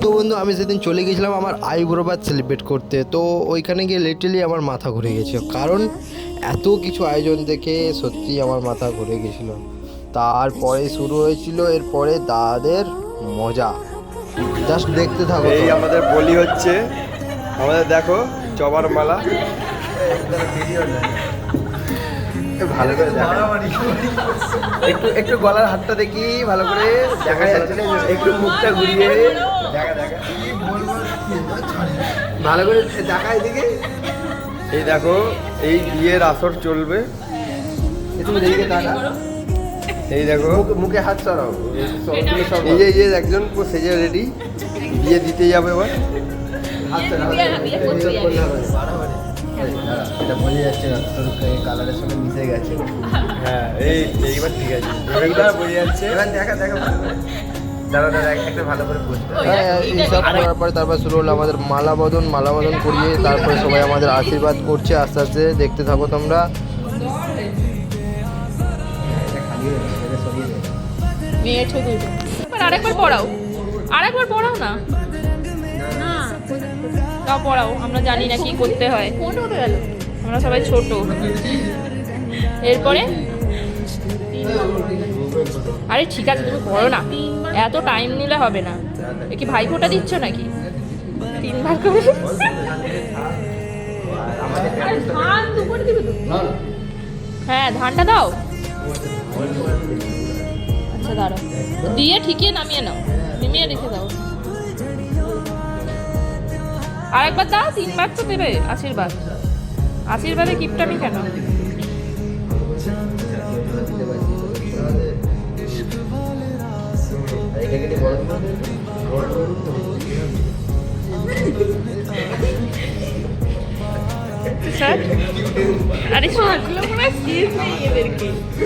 তো বন্ধু আমি সেদিন চলে গেছিলাম আমার আইব্রোবাদ সেলিব্রেট করতে তো ওইখানে গিয়ে লিটারলি আমার মাথা ঘুরে গেছে। কারণ এত কিছু আয়োজন দেখে সত্যি আমার মাথা ঘুরে গেছিল। তারপরে শুরু হয়েছিল এরপরে দাদাদের মজা। জাস্ট দেখতে থাকো এই আমাদের বলি হচ্ছে আমাদের দেখো জবার মালা। ভালো করে একটু একটু গলার হাতটা দেখি ভালো করে দেখা যাচ্ছে। না একটু মুখটা ঘুরিয়ে। দেখা দেখা। ভালো করে দেখা এদিকে। এই দেখো এই বিয়ের আসর চলবে। তুমি দেখে তাকা এই দেখো। মুখে- মুখে হাত সরাও। এই যে এই যে একজন সেজে রেডি। বিয়ে দিতে যাবে এবার। হাত সরাও এটা বোঝা যাচ্ছে না তোর কালারের সঙ্গে মিশে গেছে। হ্যাঁ এই এইবার ঠিক আছে। এইবার বোঝা যাচ্ছে। এবার দেখা দেখা। করার পরে তারপর শুরু হলো আমাদের মালা বদন মালা বদন করিয়ে তারপরে সবাই আমাদের আশীর্বাদ করছে আস্তে আস্তে দেখতে থাকো তোমরা। আরেকবার পড়াও। আরেকবার পড়াও না। তাও পড়াও, আমরা জানি না কি করতে হয়। আমরা সবাই ছোট। এরপরে? আরে ঠিক আছে, তুমি পড়ো না। এত টাইম নিলে হবে না। এ কি ভাই ফোঁটা দিচ্ছ নাকি? তিনবার করে? হ্যাঁ ধানটা দাও। আচ্ছা দাঁড়াও। দিয়ে ঠিকিয়ে নামিয়ে নাও। নামিয়ে রেখে দাও। আরেকবার দাও তিনবার তো দেবে। আশীর্বাদ। আশীর্বাদে কিপটামি কেন?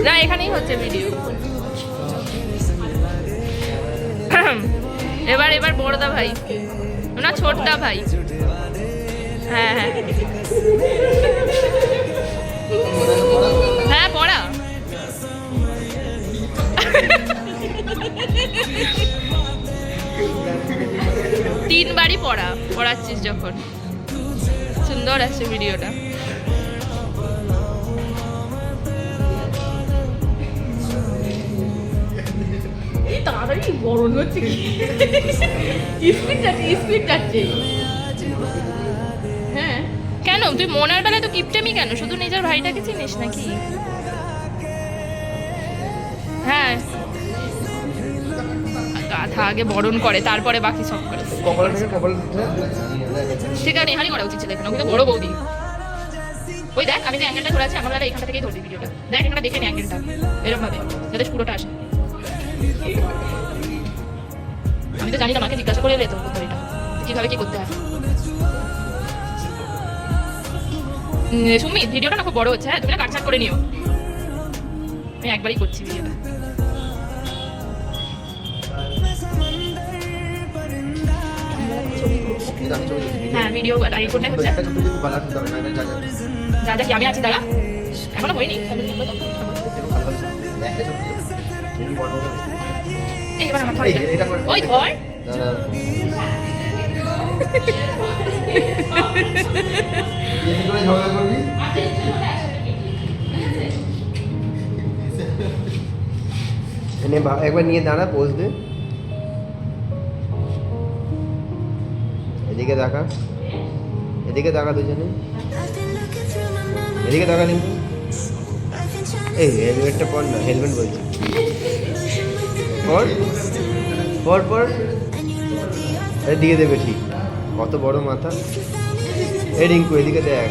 না এখানেই হচ্ছে ভিডিও এবার এবার বড়দা ভাই। না, ছোটদা ভাই। হ্যাঁ হ্যাঁ। হ্যাঁ পড়া। তিনবারই পড়া, পড়াচ্ছিস যখন। সুন্দর আছে ভিডিওটা। তাড়াতাড়ি গরম হচ্ছে কি? স্পিড যাচ্ছে স্পিড যাচ্ছে কেন তুই মনের বেলায় তো কিপটেমি কেন? শুধু নিজের ভাইটাকে চিনিস নাকি? হ্যাঁ। গাধা আগে বরণ করে, তারপরে বাকি সব করে। আছে এখানেই করা উচিত ছিল এখানে কিন্তু বড় বৌদি। ওই দেখ, আমি যে অ্যাঙ্গেলটা ধরে আছি আমার বেলা এখান থেকেই ধরবি ভিডিওটা। দেখ এখানে দেখে নি অ্যাঙ্গেলটা এরকম ভাবে যাতে পুরোটা আসে। আমি তো জানি না, মাকে জিজ্ঞাসা করে এলে তো করতে এটা কীভাবে কি করতে হয়? উম, সুমি ভিডিওটা না খুব বড় হচ্ছে হ্যাঁ তুমি না কাটছাট করে নিও। আমি একবারই করছি ভিডিওটা। হ্যাঁ ভিডিও রিপোর্টটাই হচ্ছে। যা যা কি আমি আছি দাঁড়া। এখনও হয়নি এই এবার আমার ওই ধর একবার নিয়ে দাঁড়া পোজ দে। এদিকে দেখা। এদিকে দেখা দুজনে। এদিকে দেখা নিবি এই হেলমেটটা পর না, হেলমেট বলছি। পর? পর পর? এদিকে দেবে ঠিক। কত বড় মাথা? এই রিঙ্কু, এদিকে দেখ।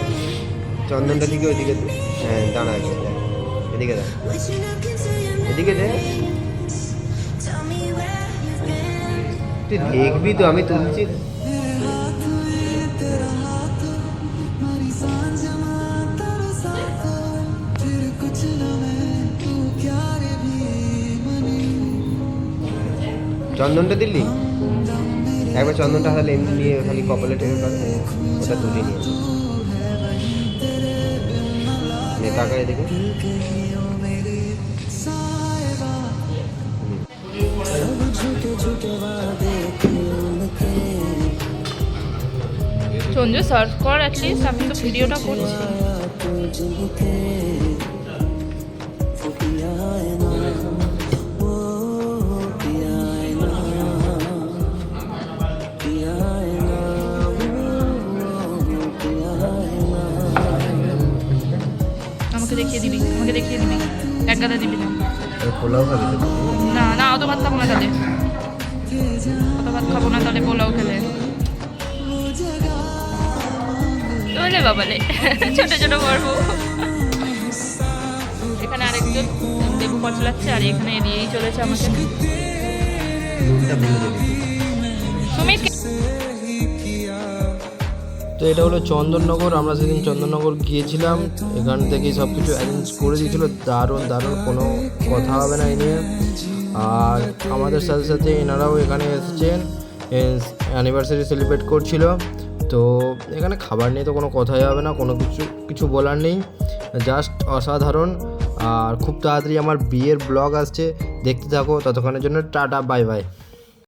চন্দনটা দিকে, ওইদিকে। হ্যাঁ দাঁড়া দেখ। এদিকে দেখ। এদিকে দেখ তুই দেখবি তো, আমি তুলছি। চন্দনটা দিলি? একবার চন্দনটা হাতে এমনি নিয়ে খালি কপালে ঠেকে করে ওটা তুলে নিয়ে সঞ্জু সার্চ কর অ্যাটলিস্ট আমি তো ভিডিওটা করছি। দেখিয়ে দিবি আমাকে দেখিয়ে দিবি। এক গাদা দিবি না। পোলাও খাবে না না অত ভাত খাব না তাহলে। অত ভাত খাব না তাহলে পোলাও খেলে ওলে বাবালে ছোট ছোট পর্ব এখানে আরেকজন লেবু পচলাচ্ছে আর এখানে দিয়েই চলেছে আমাকে। দেবে। সুমিত তো এটা হলো চন্দননগর, আমরা সেদিন চন্দননগর গিয়েছিলাম। এখান থেকেই সব কিছু অ্যারেঞ্জ করে দিয়েছিল, দারুণ দারুণ, কোনো কথা হবে না এই নিয়ে। আর আমাদের সাথে সাথে এনারাও এখানে এসেছেন অ্যানিভার্সারি সেলিব্রেট করছিল। তো এখানে খাবার নিয়ে তো কোনো কথাই হবে না, কোনো কিছু কিছু বলার নেই। জাস্ট অসাধারণ। আর খুব তাড়াতাড়ি আমার বিয়ের ব্লগ আসছে, দেখতে থাকো, ততক্ষণের জন্য টাটা বাই বাই